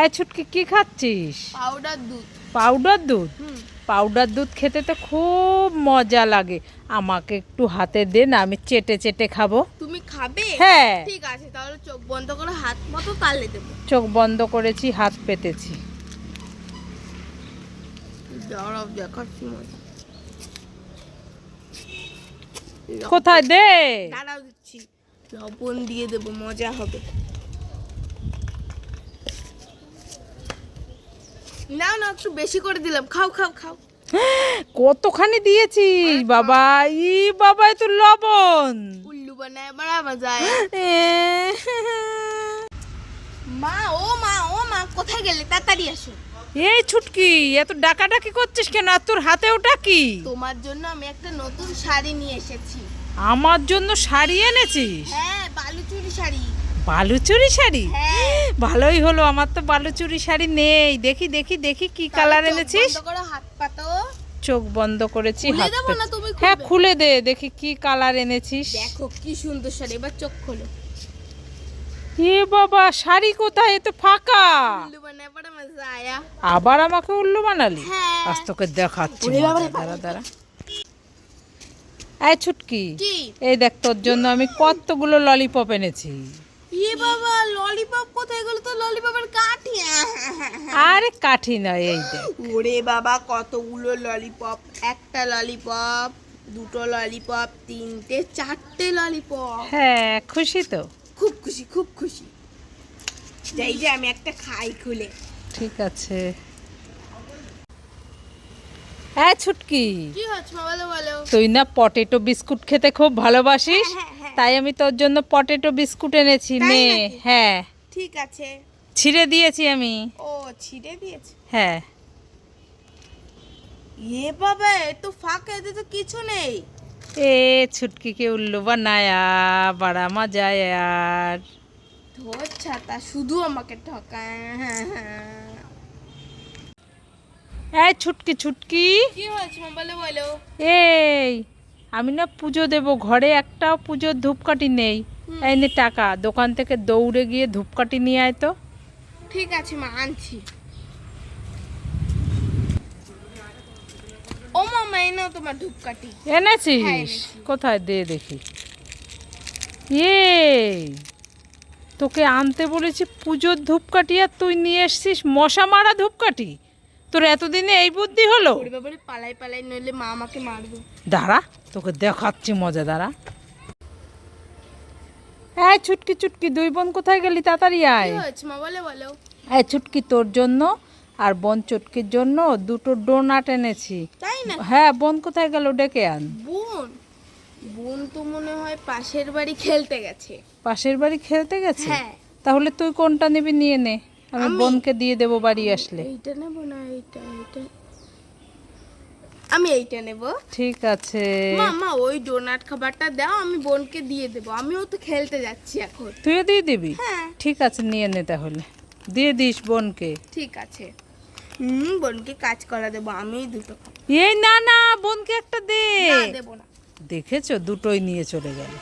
এই ছুটকি কি খাচ্ছিস? পাউডার দুধ। পাউডার দুধ? পাউডার দুধ খেতে তো খুব মজা লাগে। আমাকে একটু হাতে দে না আমি চেটে চেটে খাব। তুমি খাবে? হ্যাঁ। ঠিক আছে তাহলে চোখ বন্ধ করে হাত মতো তালে দেবো। চোখ বন্ধ করেছি হাত পেতেছি। কোথায় দে? দাঁড়াও দিচ্ছি। লবণ দিয়ে দেবো মজা হবে। না না একটু বেশি করে দিলাম। খাও খাও খাও। কতখানি দিয়েছিস বাবা ই বাবা তো লবণ। উল্লু বানায় বড়া মজায় এ, মা ও মা ও মা কোথায় গেলে? তাড়াতাড়ি আসো। এই ছুটকি এত ডাকাডাকি করছিস কেন? আর তোর হাতে ওটা কি? তোমার জন্য আমি একটা নতুন শাড়ি নিয়ে এসেছি। আমার জন্য শাড়ি এনেছিস? হ্যাঁ বালুচুরি শাড়ি। বালুচুরি শাড়ি? হ্যাঁ। ভালোই হলো আমার তো বালুচুরি শাড়ি নেই। দেখি দেখি দেখি কি কালার এনেছিস? চোখ বন্ধ করেছি হ্যাঁ খুলে দে দেখি কি কালার এনেছিস। দেখো কি সুন্দর শাড়ি এবার চোখ খোলো। এ বাবা শাড়ি কোথায়? এ তো ফাঁকা। আবার আমাকে উল্লু বানালি? হ্যাঁ। আজ তোকে দেখাচ্ছি দাঁড়া দাঁড়া। এই ছুটকি এই দেখ তোর জন্য আমি কতগুলো ললিপপ এনেছি। ইয়ে বাবা ললিপপ কোথায়? গেল তো ললিপপের কাঠি আরে কাঠি নয় এই দেখ। ওরে বাবা কতগুলো ললিপপ একটা ললিপপ দুটো ললিপপ তিনটে চারটে ললিপপ হ্যাঁ খুশি তো? খুব খুশি খুব খুশি। যাই যে আমি একটা খাই খুলে। ঠিক আছে। হ্যাঁ ছুটকি। কি হচ্ছে? বলো বলো। তুই না পটেটো বিস্কুট খেতে খুব ভালোবাসিস? হ্যাঁ, হ্যাঁ। তাই আমি তোর জন্য পটেটো বিস্কুট এনেছি নে হ্যাঁ। ঠিক আছে। ছিঁড়ে দিয়েছি আমি। ও ছিঁড়ে দিয়েছি? হ্যাঁ। এ বাবা তো ফাঁকা এতে তো কিছু নেই। এ ছুটকি কে উল্লু বানায়া বড়া মজা यार ধর ছাতা শুধু আমাকে ঠকায়। এই ছুটকি ছুটকি। কি হয়েছে? মা বলো বলো। এই। আমি না পুজো দেব ঘরে একটাও পুজোর ধূপকাঠি নেই। এই নে টাকা দোকান থেকে দৌড়ে গিয়ে ধূপকাঠি নিয়ে আয় তো। ঠিক আছে মা আনছি। ও মামা এই নাও তোমার ধূপকাঠি। হ্যাঁ, এনেছিস কোথায়? দে দেখি। এই তোকে আনতে বলেছি পুজোর ধূপকাঠি আর তুই নিয়ে এসছিস মশা মারা ধূপকাঠি? তোর এতদিনে এই বুদ্ধি হলো? পালাই পালাই নইলে মা আমাকে মারবে। দাঁড়া তোকে দেখাচ্ছি মজা দাঁড়া। হ্যাঁ ছুটকি ছুটকি দুই বোন কোথায় গেলি? তাড়াতাড়ি আয়। মা? বলো বলো। হ্যাঁ ছুটকি তোর জন্য আর বোন চটকির জন্য দুটো ডোনাট এনেছি। তাই না? হ্যাঁ বোন কোথায় গেল ডেকে আন। বোন? বোন তো মনে হয় পাশের বাড়ি খেলতে গেছে। পাশের বাড়ি খেলতে গেছে? হ্যাঁ। তাহলে তুই কোনটা নিবি? নিয়ে নে। আমি? বোনকে দিয়ে দেবো বাড়ি আসলে। এইটা নেব না এইটা এইটা। আমি এইটা নেব। ঠিক আছে। মা মা ওই ডোনাট খাবারটা দাও আমি বোনকে দিয়ে দেবো। আমিও তো খেলতে যাচ্ছি এখন। তুইও দিয়ে দিবি? হ্যাঁ। ঠিক আছে নিয়ে নে তাহলে। দিয়ে দিস বোনকে। ঠিক আছে। হুম বোনকে কাজ করা দেবো আমি দুটো এই না না বোনকে একটা দে। না দেবো না। দেখেছ? দুটোই নিয়ে চলে গেল।